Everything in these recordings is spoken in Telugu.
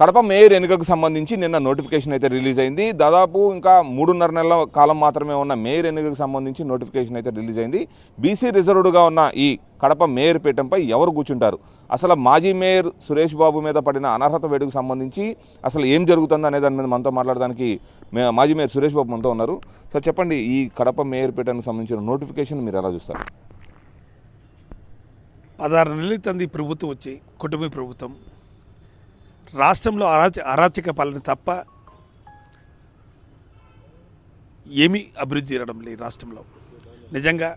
కడప మేయర్ ఎన్నికకు సంబంధించి నిన్న నోటిఫికేషన్ అయితే రిలీజ్ అయింది. దాదాపు ఇంకా మూడున్నర నెలల కాలం మాత్రమే ఉన్న మేయర్ ఎన్నికకు సంబంధించి నోటిఫికేషన్ అయితే రిలీజ్ అయింది. బీసీ రిజర్వ్డ్గా ఉన్న ఈ కడప మేయర్ పీఠంపై ఎవరు కూర్చుంటారు? అసలు మాజీ మేయర్ సురేష్ బాబు మీద పడిన అనర్హత వేడుకు సంబంధించి అసలు ఏం జరుగుతుంది అనే దాని మీద మనతో మాట్లాడడానికి మే- మాజీ మేయర్ సురేష్ బాబు మనతో ఉన్నారు. సార్ చెప్పండి ఈ కడప మేయర్ పీఠానికి సంబంధించిన నోటిఫికేషన్ మీరు ఎలా చూస్తారు? పదహారు నెలలు తంది ప్రభుత్వం వచ్చి కుటుంబ ప్రభుత్వం రాష్ట్రంలో అరాచ అరాచక పాలన తప్ప ఏమీ అభివృద్ధి జరగడం లేదు రాష్ట్రంలో. నిజంగా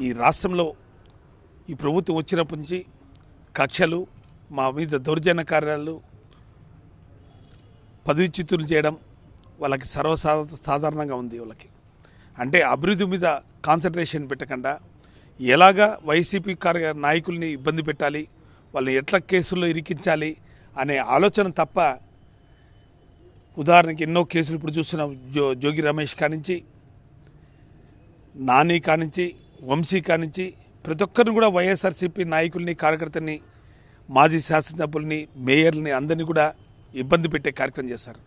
ఈ రాష్ట్రంలో ఈ ప్రభుత్వం వచ్చినప్పటి నుంచి కక్షలు మా మీద దౌర్జన్య కార్యాలు పదవిచ్యుతులు చేయడం వాళ్ళకి సర్వసా సాధారణంగా ఉంది వాళ్ళకి. అంటే అభివృద్ధి మీద కాన్సన్ట్రేషన్ పెట్టకుండా ఎలాగా వైసీపీ కార్య నాయకుల్ని ఇబ్బంది పెట్టాలి వాళ్ళని ఎట్లా కేసుల్లో ఇరికించాలి అనే ఆలోచన తప్ప ఉదాహరణకి ఎన్నో కేసులు ఇప్పుడు చూస్తున్నాం. జో జోగి రమేష్ కానించి నాని కానించి వంశీ కానించి ప్రతి ఒక్కరిని కూడా వైఎస్ఆర్సీపీ నాయకుల్ని కార్యకర్తని మాజీ శాసనసభ్యుల్ని మేయర్ని అందరినీ కూడా ఇబ్బంది పెట్టే కార్యక్రమం చేశారు.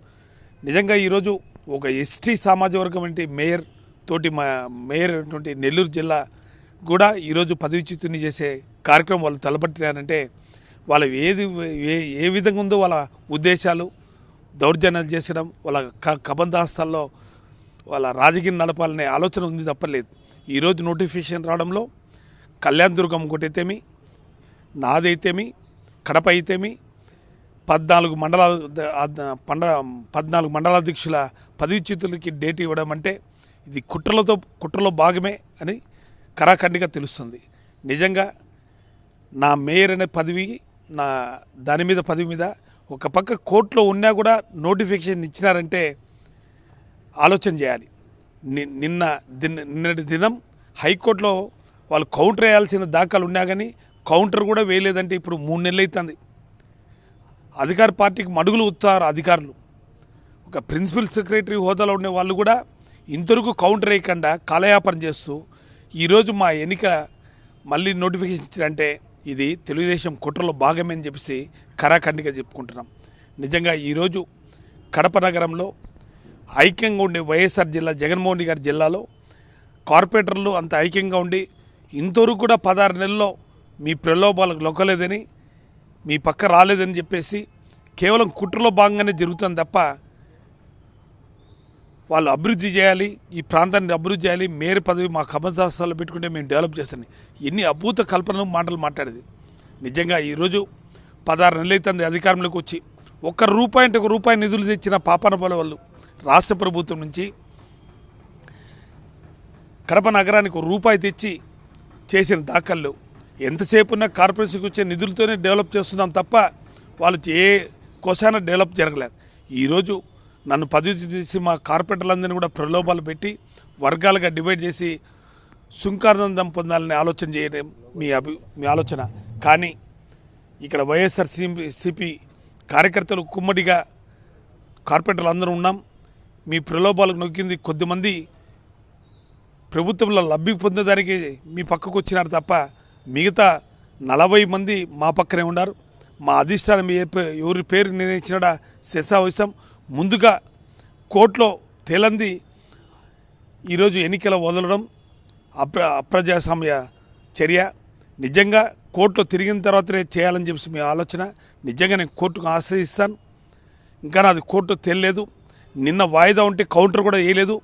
నిజంగా ఈరోజు ఒక ఎస్టీ సామాజిక వర్గం వంటి మేయర్ తోటి మా మేయర్ అటువంటి నెల్లూరు జిల్లా కూడా ఈరోజు పదవిచ్యుతుని చేసే కార్యక్రమం వాళ్ళు తలపట్టినారంటే వాళ్ళ ఏది ఏ ఏ విధంగా ఉందో వాళ్ళ ఉద్దేశాలు దౌర్జన్యాలు చేసడం వాళ్ళ క వాళ్ళ రాజకీయం నడపాలనే ఆలోచన ఉంది తప్పలేదు. ఈరోజు నోటిఫికేషన్ రావడంలో కళ్యాణ్ దుర్గం ఒకటైతేమి నాదైతేమి కడప అయితేమి పద్నాలుగు మండల పండ పద్నాలుగు మండలాధ్యక్షుల పదవిచ్యుతులకి డేట్ ఇవ్వడం అంటే ఇది కుట్రలతో కుట్రలో భాగమే అని కరాఖండిగా తెలుస్తుంది. నిజంగా నా మేయర్ అనే పదవి నా దాని మీద పదవి మీద ఒక పక్క కోర్టులో ఉన్నా కూడా నోటిఫికేషన్ ఇచ్చినారంటే ఆలోచన చేయాలి. ని- నిన్న నిన్నటి దినం హైకోర్టులో వాళ్ళు కౌంటర్ వేయాల్సిన దాఖలు ఉన్నా కానీ కౌంటర్ కూడా వేయలేదంటే ఇప్పుడు మూడు నెలలు అవుతుంది అధికార పార్టీకి మడుగులు ఉత్తారు అధికారులు. ఒక ప్రిన్సిపల్ సెక్రటరీ హోదాలో ఉండే వాళ్ళు కూడా ఇంతవరకు కౌంటర్ వేయకుండా కాలయాపన చేస్తూ ఈరోజు మా ఎన్నిక మళ్ళీ నోటిఫికేషన్ ఇచ్చారంటే ఇది తెలుగుదేశం కుట్రలో భాగమే అని చెప్పేసి కరాఖండిగా చెప్పుకుంటున్నాం. నిజంగా ఈరోజు కడప నగరంలో ఐక్యంగా ఉండే వైఎస్ఆర్ జిల్లా జగన్మోహన్ రెడ్డి గారి జిల్లాలో కార్పొరేటర్లు అంత ఐక్యంగా ఉండి ఇంతవరకు కూడా పదహారు నెలల్లో మీ ప్రలోభాలకు లొక్కలేదని మీ పక్క రాలేదని చెప్పేసి కేవలం కుట్రలో భాగంగానే జరుగుతుంది తప్ప వాళ్ళు అభివృద్ధి చేయాలి ఈ ప్రాంతాన్ని అభివృద్ధి చేయాలి. మేయర్ పదవి మా కమశాస్త్రాలు పెట్టుకుంటే మేము డెవలప్ చేస్తాను ఎన్ని అభూత కల్పనలు మాటలు మాట్లాడేది. నిజంగా ఈరోజు పదహారు నెలలైతుంది అధికారంలోకి వచ్చి. ఒక్క రూపాయి అంటే ఒక రూపాయి నిధులు తెచ్చిన పాపన పొల వాళ్ళు రాష్ట్ర ప్రభుత్వం నుంచి కడప నగరానికి ఒక రూపాయి తెచ్చి చేసిన దాఖల్లో ఎంతసేపు ఉన్న కార్పొరేషన్కి వచ్చే నిధులతోనే డెవలప్ చేస్తున్నాం తప్ప వాళ్ళు ఏ కోసాన డెవలప్ జరగలేదు. ఈరోజు నన్ను పదవి తీసి మా కార్పొరేటర్లందరినీ కూడా ప్రలోభాలు పెట్టి వర్గాలుగా డివైడ్ చేసి సుంకానందం పొందాలని ఆలోచన చేయడం మీ అభి మీ ఆలోచన. కానీ ఇక్కడ వైఎస్ఆర్ సిపి కార్యకర్తలు కుమ్మడిగా కార్పొరేటర్లు అందరూ ఉన్నాం. మీ ప్రలోభాలకు నొక్కింది కొద్దిమంది ప్రభుత్వంలో లబ్ధి పొందేదానికి మీ పక్కకు వచ్చినారు తప్ప మిగతా నలభై మంది మా పక్కనే ఉన్నారు. మా అధిష్టానం ఎవరి పేరు నిర్ణయించినాడా శిరసావహిస్తాం ముందుగా కోర్టులో తేలంది ఈరోజు ఎన్నికల వదలడం అప్ర అప్రజాస్వామ్య చర్య. నిజంగా కోర్టులో తిరిగిన తర్వాతనే చేయాలని చెప్పి మీ ఆలోచన. నిజంగా నేను కోర్టుకు ఆశ్రయిస్తాను. ఇంకా నాది కోర్టు తెలియలేదు నిన్న వాయిదా ఉంటే కౌంటర్ కూడా వేయలేదు.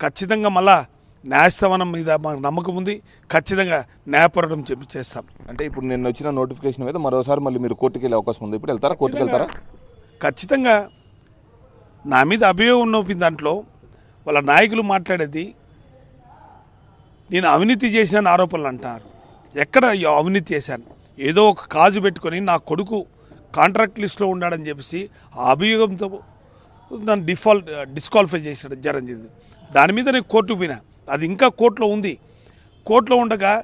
ఖచ్చితంగా మళ్ళా న్యాయస్థానం మీద మాకు నమ్మకం ఉంది. ఖచ్చితంగా న్యాయపోరాటం చెప్పి చేస్తాం అంటే ఇప్పుడు నిన్న వచ్చిన నోటిఫికేషన్ మీద మరోసారి మళ్ళీ మీరు కోర్టుకి వెళ్ళే అవకాశం ఉంది. ఇప్పుడు వెళ్తారా? కోర్టుకి వెళ్తారా ఖచ్చితంగా నా మీద అభియోగం నోపిన దాంట్లో వాళ్ళ నాయకులు మాట్లాడేది నేను అవినీతి చేసిన ఆరోపణలు అంటారు. ఎక్కడ అవినీతి చేశాను? ఏదో ఒక కాజు పెట్టుకొని నా కొడుకు కాంట్రాక్ట్ లిస్ట్లో ఉన్నాడని చెప్పేసి ఆ అభియోగంతో నన్ను డిఫాల్ట్ డిస్క్వాలిఫై చేశాడు జరిగింది దాని మీద నేను కోర్టు పోయినా. అది ఇంకా కోర్టులో ఉంది. కోర్టులో ఉండగా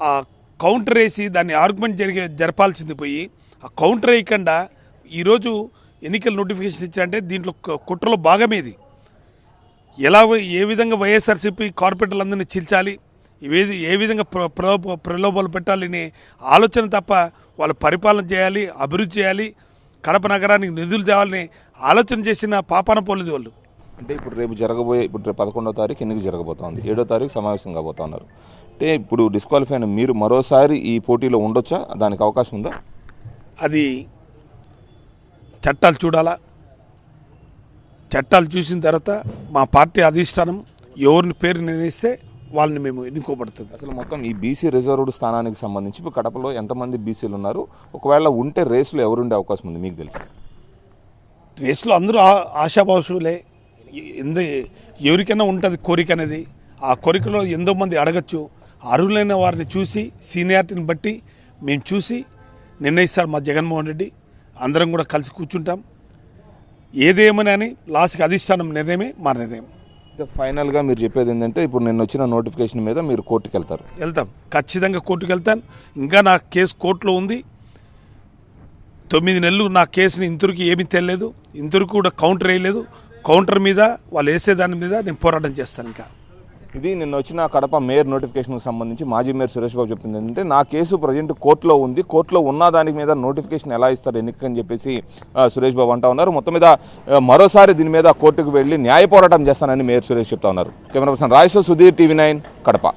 ఆ కౌంటర్ వేసి దాన్ని ఆర్గ్యుమెంట్ జరిగే జరపాల్సింది పోయి ఆ కౌంటర్ వేయకుండా ఈరోజు ఎన్నికల నోటిఫికేషన్ ఇచ్చారంటే దీంట్లో కుట్రలో భాగమేది ఎలా ఏ విధంగా వైఎస్ఆర్సీపీ కార్పొరేటర్లందరినీ చీల్చాలి ఇవేది ఏ విధంగా ప్ర ప్రలోభ ప్రలోభాలు పెట్టాలని ఆలోచన తప్ప వాళ్ళు పరిపాలన చేయాలి అభివృద్ధి చేయాలి కడప నగరానికి నిధులు తేవాలని ఆలోచన చేసిన పాపాన పోలేదు వాళ్ళు. అంటే ఇప్పుడు రేపు జరగబోయే ఇప్పుడు రేపు పదకొండో తారీఖు ఎన్నిక జరగబోతోంది ఏడో తారీఖు సమావేశం కాబోతా ఉన్నారు. అంటే ఇప్పుడు డిస్క్వాలిఫై అయిన మీరు మరోసారి ఈ పోటీలో ఉండొచ్చా? దానికి అవకాశం ఉందా? అది చట్టాలు చూడాలా? చట్టాలు చూసిన తర్వాత మా పార్టీ అధిష్టానం ఎవరిని పేరు నిర్ణయిస్తే వాళ్ళని మేము ఎన్నుకోబడుతుంది. అసలు మొత్తం ఈ బీసీ రిజర్వ్డ్ స్థానానికి సంబంధించి ఇప్పుడు కడపలో ఎంతమంది బీసీలు ఉన్నారు? ఒకవేళ ఉంటే రేసులో ఎవరుండే అవకాశం ఉంది మీకు తెలుసు? రేసులో అందరూ ఆ- ఆశాభాషులే ఎందు ఎవరికైనా ఉంటుంది కోరిక అనేది. ఆ కోరికలో ఎంతో మంది అడగచ్చు. అర్హులైన వారిని చూసి సీనియారిటీని బట్టి మేము చూసి నిర్ణయిస్తారు మా జగన్మోహన్ రెడ్డి. అందరం కూడా కలిసి కూర్చుంటాం. ఏదేమని అని లాస్ట్కి అధిష్టానం నిర్ణయమే మా నిర్ణయం. ఫైనల్గా మీరు చెప్పేది ఏంటంటే ఇప్పుడు నిన్న వచ్చిన నోటిఫికేషన్ మీద మీరు కోర్టుకి వెళ్తారు. వెళ్తాం. ఖచ్చితంగా కోర్టుకు వెళ్తాను. ఇంకా నా కేసు కోర్టులో ఉంది. తొమ్మిది నెలలు నా కేసుని ఇంతవరకు ఏమీ తెలియలేదు. ఇంతవరకు కూడా కౌంటర్ వేయలేదు. కౌంటర్ మీద వాళ్ళు వేసే దాని మీద నేను పోరాటం చేస్తాను ఇంకా. ఇది నిన్న వచ్చిన కడప మేయర్ నోటిఫికేషన్కి సంబంధించి మాజీ మేయర్ సురేష్ బాబు చెప్పింది ఏంటంటే నా కేసు ప్రజెంట్ కోర్టులో ఉంది. కోర్టులో ఉన్న దాని మీద నోటిఫికేషన్ ఎలా ఇస్తారు? ఎన్నికని చెప్పేసి సురేష్ బాబు అంటా ఉన్నారు. మొత్తం మీద మరోసారి దీని మీద కోర్టుకు వెళ్ళి న్యాయ పోరాటం చేస్తానని మేయర్ సురేష్ చెప్తా ఉన్నారు. కెమెరా పర్సన్ రాయసో సుధీర్ టీవీ నైన్ కడప.